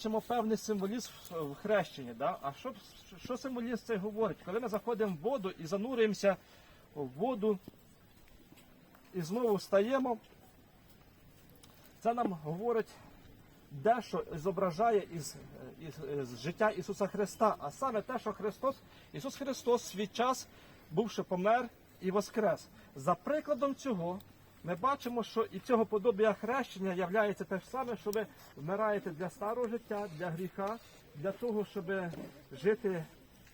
Бачимо певний символізм в хрещенні. Да? А що, що символізм цей говорить? Коли ми заходимо в воду і занурюємося в воду і знову встаємо, це нам говорить дещо зображає із, із, із життя Ісуса Христа, а саме те, що Христос, Ісус Христос свій час, бувши помер і воскрес. За прикладом цього, ми бачимо, що і цього подобія хрещення являється те ж саме, що ви вмираєте для старого життя, для гріха, для того, щоб жити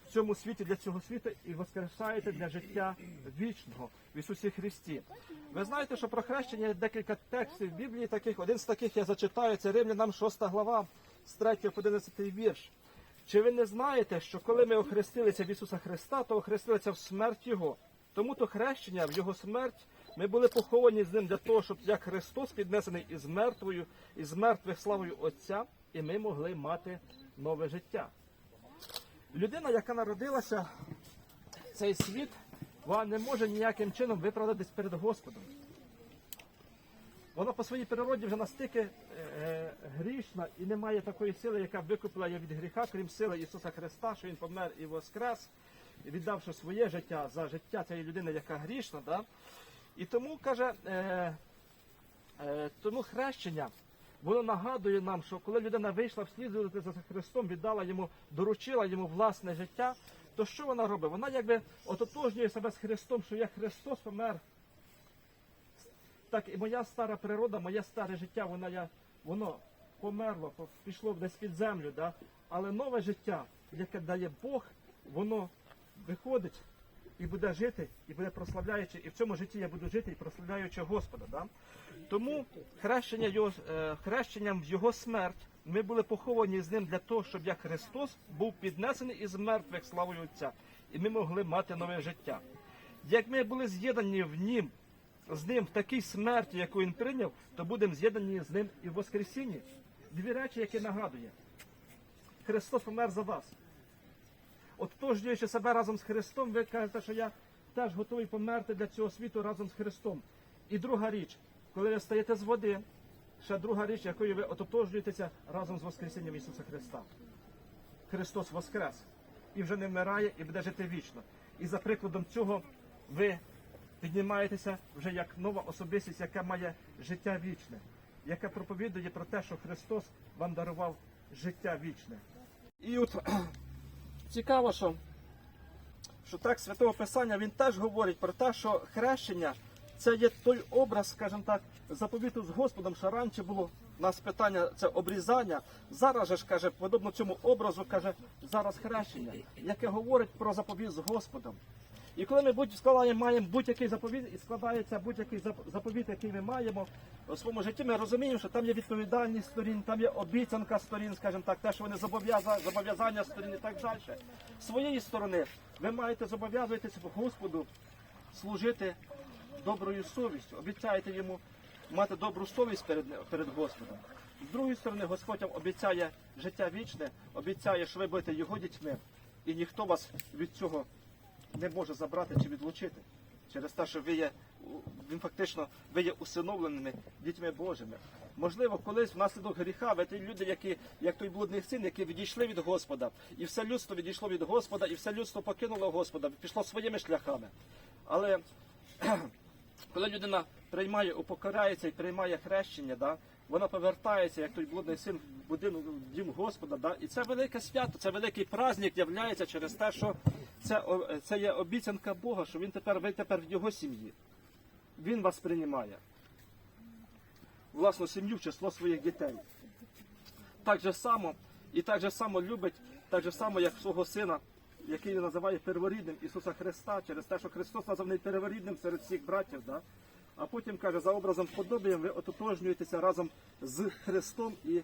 в цьому світі, для цього світу і воскресаєте для життя вічного в Ісусі Христі. Ви знаєте, що про хрещення є декілька текстів в Біблії таких. Один з таких я зачитаю, це Римлянам 6 глава, з 3 по 11 вірш. Чи ви не знаєте, що коли ми охрестилися в Ісуса Христа, то охрестилися в смерть Його? Тому то хрещення в Його смерть ми були поховані з ним для того, щоб як Христос піднесений із мертвою, із мертвих славою Отця, і ми могли мати нове життя. Людина, яка народилася в цей світ, вона не може ніяким чином виправдатись перед Господом. Вона по своїй природі вже настільки е, е, грішна і не має такої сили, яка викупила її від гріха, крім сили Ісуса Христа, що Він помер і воскрес, віддавши своє життя за життя цієї людини, яка грішна. Да? І тому каже, е, е, тому хрещення, воно нагадує нам, що коли людина вийшла вслідувати за Христом, віддала йому, доручила йому власне життя, то що вона робить? Вона якби ототожнює себе з Христом, що як Христос помер так і моя стара природа, моє старе життя, воно, я, воно померло, пішло десь під землю, да? але нове життя, яке дає Бог, воно виходить і буде жити, і буде прославляючи, і в цьому житті я буду жити і прославляючи Господа. Да? Тому хрещення його, е, хрещенням в його смерть ми були поховані з ним для того, щоб як Христос був піднесений із мертвих славою Отця, і ми могли мати нове життя. Як ми були з'єднані в нім, з ним в такій смерті, яку він прийняв, то будемо з'єднані з ним і в Воскресінні. Дві речі, які нагадує. Христос помер за вас. Ототожнюючи себе разом з Христом, ви кажете, що я теж готовий померти для цього світу разом з Христом. І друга річ, коли ви стаєте з води, ще друга річ, якою ви ототожнюєтеся разом з Воскресінням Ісуса Христа. Христос Воскрес і вже не вмирає, і буде жити вічно. І за прикладом цього ви піднімаєтеся вже як нова особистість, яка має життя вічне, яка проповідує про те, що Христос вам дарував життя вічне. І от цікаво, що, що так Святого Писання він теж говорить про те, що хрещення це є той образ, скажімо так, заповіту з Господом, що раніше було у нас питання це обрізання. Зараз же ж каже, подобно цьому образу, каже, зараз хрещення, яке говорить про заповіт з Господом. І коли ми будь складаємо, маємо будь-який заповіт, і складається будь-який заповіт, який ми маємо у своєму житті, ми розуміємо, що там є відповідальність сторін, там є обіцянка сторін, скажімо так, те, що вони зобов'яза- зобов'язання сторін і так далі. З своєї сторони, ви маєте зобов'язуватися Господу служити доброю совістю, обіцяєте йому мати добру совість перед, перед Господом. З другої сторони, Господь вам обіцяє життя вічне, обіцяє, що ви будете його дітьми, і ніхто вас від цього не може забрати чи відлучити. Через те, що ви є, він фактично ви є усиновленими дітьми Божими. Можливо, колись внаслідок гріха ви ті люди, які, як той блудний син, які відійшли від Господа, і все людство відійшло від Господа, і все людство покинуло Господа, пішло своїми шляхами. Але коли людина приймає, упокоряється і приймає хрещення, да, вона повертається, як той блудний син в будинок в дім Господа. Да, і це велике свято, це великий праздник являється через те, що це, це є обіцянка Бога, що він тепер, ви тепер в його сім'ї. Він вас приймає. Власну сім'ю в число своїх дітей. Так же само, і так же само любить, так же само, як свого сина, який називає перворідним Ісуса Христа, через те, що Христос названий перворідним серед всіх братів. Да? А потім каже, за образом подобієм ви ототожнюєтеся разом з Христом і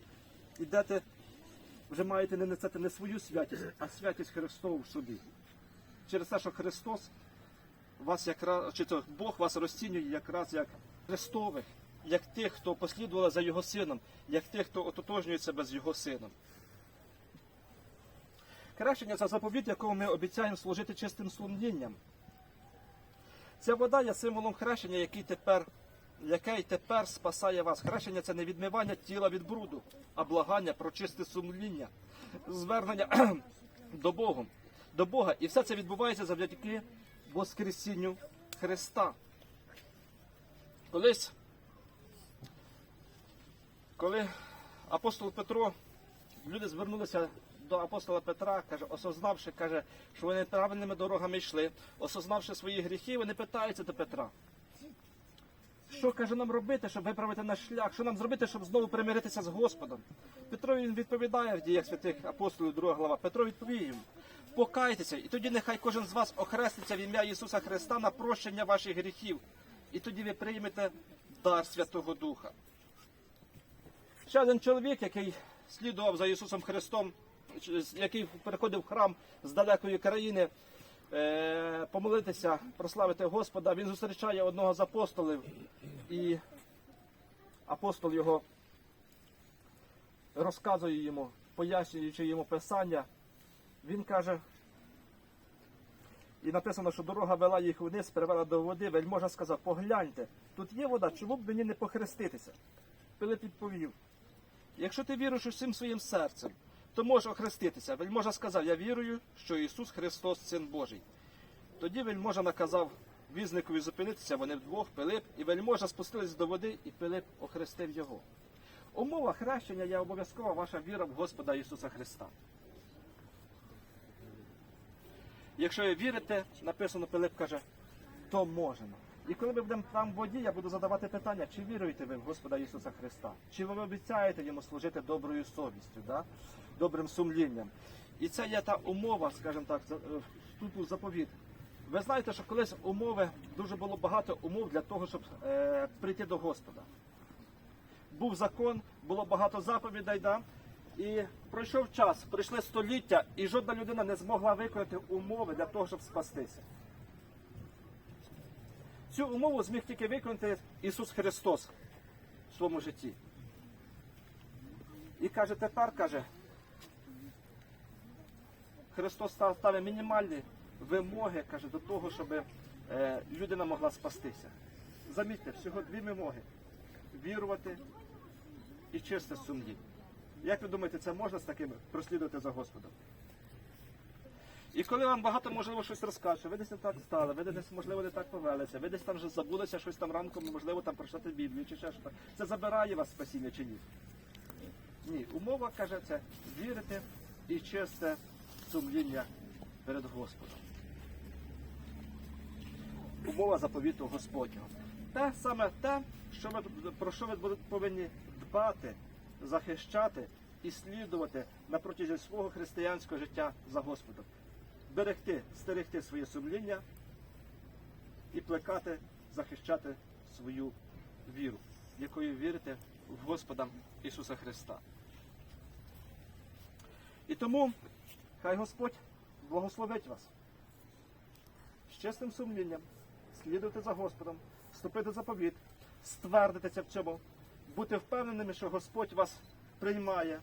йдете, вже маєте не несете не свою святість, а святість Христову в собі. Через те, що Христос вас якраз, чи то Бог вас розцінює якраз як Христових, як тих, хто послідували за Його сином, як тих, хто ототожнює себе з Його сином. Хрещення це заповідь, якого ми обіцяємо служити чистим сумлінням. Ця вода є символом хрещення, який тепер, який тепер спасає вас. Хрещення це не відмивання тіла від бруду, а благання про чисте сумління, звернення до Бога. До Бога. І все це відбувається завдяки Воскресінню Христа. Колись, коли апостол Петро, люди звернулися до апостола Петра, каже, осознавши, каже, що вони правильними дорогами йшли, осознавши свої гріхи, вони питаються до Петра. Що каже нам робити, щоб виправити наш шлях? Що нам зробити, щоб знову примиритися з Господом? Петро він відповідає в діях святих апостолів, 2 глава. Петро відповів їм: покайтеся, і тоді нехай кожен з вас охреститься в ім'я Ісуса Христа на прощення ваших гріхів. І тоді ви приймете дар Святого Духа. Ще один чоловік, який слідував за Ісусом Христом, який переходив в храм з далекої країни, е, помолитися, прославити Господа, він зустрічає одного з апостолів, і апостол його розказує йому, пояснюючи йому писання. Він каже, і написано, що дорога вела їх вниз, привела до води. Вельможа сказав, погляньте, тут є вода, чому б мені не похреститися? Пилип відповів, якщо ти віруєш усім своїм серцем, то можеш охреститися. Вельможа сказав, я вірую, що Ісус Христос Син Божий. Тоді вельможа наказав візникові зупинитися, вони вдвох, Пилип, і вельможа спустились до води, і Пилип охрестив його. Умова хрещення є обов'язкова ваша віра в Господа Ісуса Христа. Якщо ви вірите, написано Пилип каже, то можемо. І коли ми будемо там в воді, я буду задавати питання, чи віруєте ви в Господа Ісуса Христа? Чи ви обіцяєте йому служити доброю совістю, да? добрим сумлінням? І це є та умова, скажімо так, за- е, вступу в заповіт. Ви знаєте, що колись умови, дуже було багато умов для того, щоб е, прийти до Господа. Був закон, було багато заповідей, да? і пройшов час, пройшли століття, і жодна людина не змогла виконати умови для того, щоб спастися. Цю умову зміг тільки виконати Ісус Христос в своєму житті. І каже, тепер каже, Христос став- ставить мінімальні вимоги каже, до того, щоб е, людина могла спастися. Замітьте, всього дві вимоги: вірувати і чисте сумління. Як ви думаєте, це можна з таким прослідувати за Господом? І коли вам багато, можливо, щось розкаже, ви десь не так стали, ви десь, можливо, не так повелися, ви десь там вже забулися щось там ранком, можливо, там прочитати Біблію чи ще щось. Це забирає вас спасіння чи ні? Ні, умова каже це вірити і чисте сумління перед Господом. Умова заповіту Господнього. Те саме те, що ви, про що ви повинні дбати, захищати і слідувати на протязі свого християнського життя за Господом. Берегти, стерегти своє сумління і плекати, захищати свою віру, якою вірите в Господа Ісуса Христа. І тому хай Господь благословить вас з чесним сумлінням, слідуйте за Господом, вступити заповіт, ствердитися в цьому, бути впевненими, що Господь вас приймає,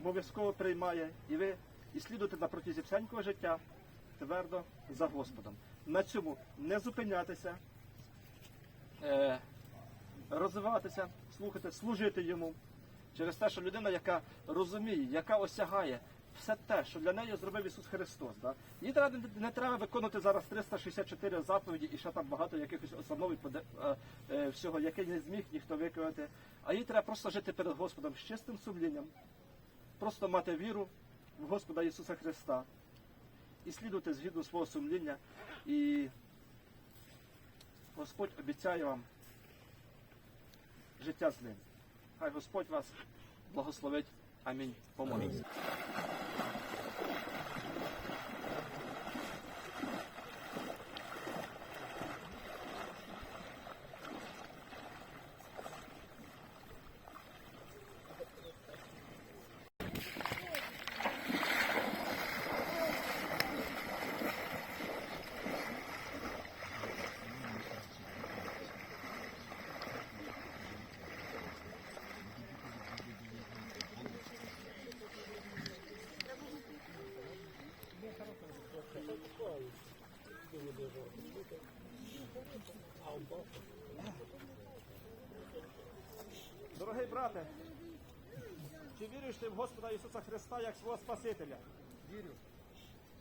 обов'язково приймає, і ви і слідуйте на протязі всенького життя твердо за Господом. На цьому не зупинятися, е, розвиватися, слухати, служити йому. Через те, що людина, яка розуміє, яка осягає все те, що для неї зробив Ісус Христос. Да? Їй треба, не треба виконувати зараз 364 заповіді і ще там багато якихось поде- е, е, всього, яке не зміг ніхто виконати. А їй треба просто жити перед Господом з чистим сумлінням, просто мати віру в Господа Ісуса Христа і слідуйте згідно свого сумління. І Господь обіцяє вам життя з ним. Хай Господь вас благословить. Амінь. Помолимося. Брате, чи віриш ти в Господа Ісуса Христа як свого Спасителя? Вірю.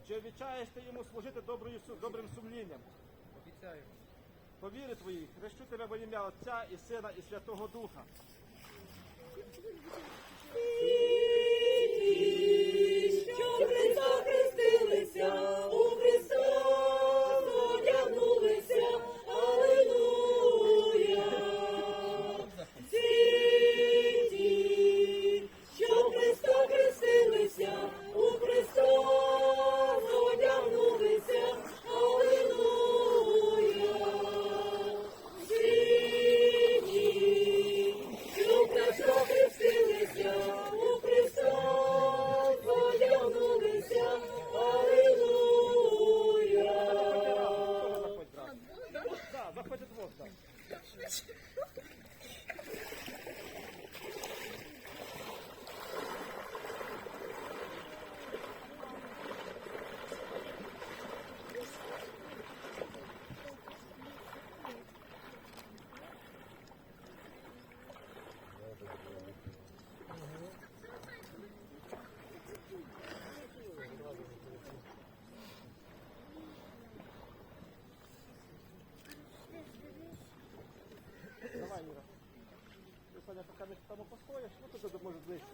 Чи обіцяєш ти йому служити доброю, добрим сумлінням? Обіцяю. По вірі твоїй, хрещу тебе во ім'я Отця і Сина і Святого Духа. Що Христа хрестилися, Не там постоїш, ну тут може ближче.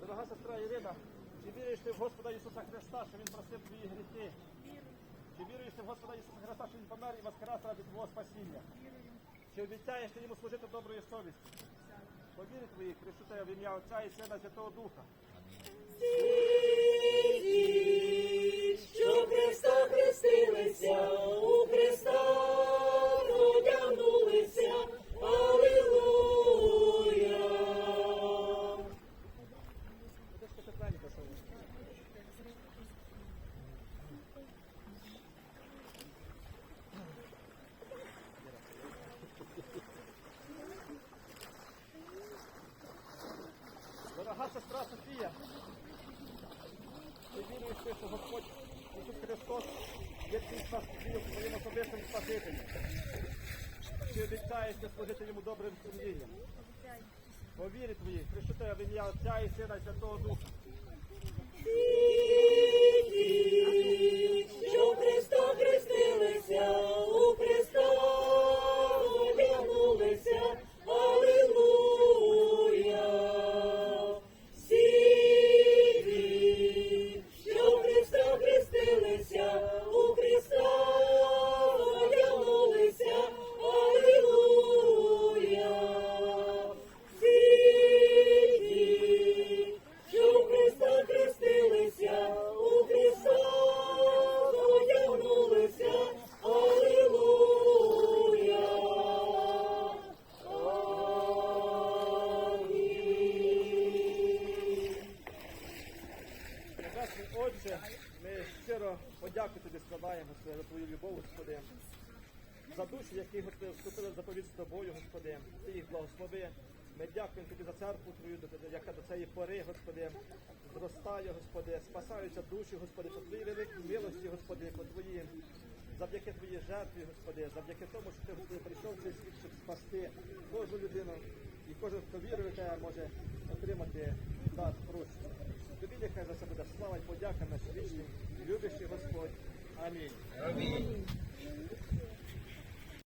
Дорога сестра Ірина, чи віриш ти в Господа Ісуса Христа, що Він простив твої гріхи? Чи віруєш ти в Господа Ісуса Христа, що Він помер і воскрес ради твого спасіння? Чи обіцяєш ти йому служити доброю совістю? По вірі твоїй, тебе в ім'я Отця і Сина Святого Духа. Що Христа хрестилися, у Христа одягнулися, Алілуя. Будеш ще тепленько собі. Дорога сестра Софія, ти віруєш, ти, що Господь Ісус Христос є твій спас- твій своїм особистим Спасителем. Чи ти йому добрим сумлінням? По вірі твоїй, тебе в ім'я Отця і Сина і Святого Духа. Що Христо хрестилися, у Христа вступили в заповідь з тобою, Господи, ти їх благослови. Ми дякуємо тобі за церкву твою, яка до цієї пори, Господи, зростає, Господи, спасаються душі, Господи, по твоїй великій милості, Господи, по твоїй, завдяки твоїй жертві, Господи, завдяки тому, що ти, Господи, прийшов цей світ, щоб спасти кожну людину. І кожен, хто вірує тебе, може отримати дар прощення. Тобі нехай за це буде слава і подяка наш вічний, любящий Господь. Амінь. Амінь.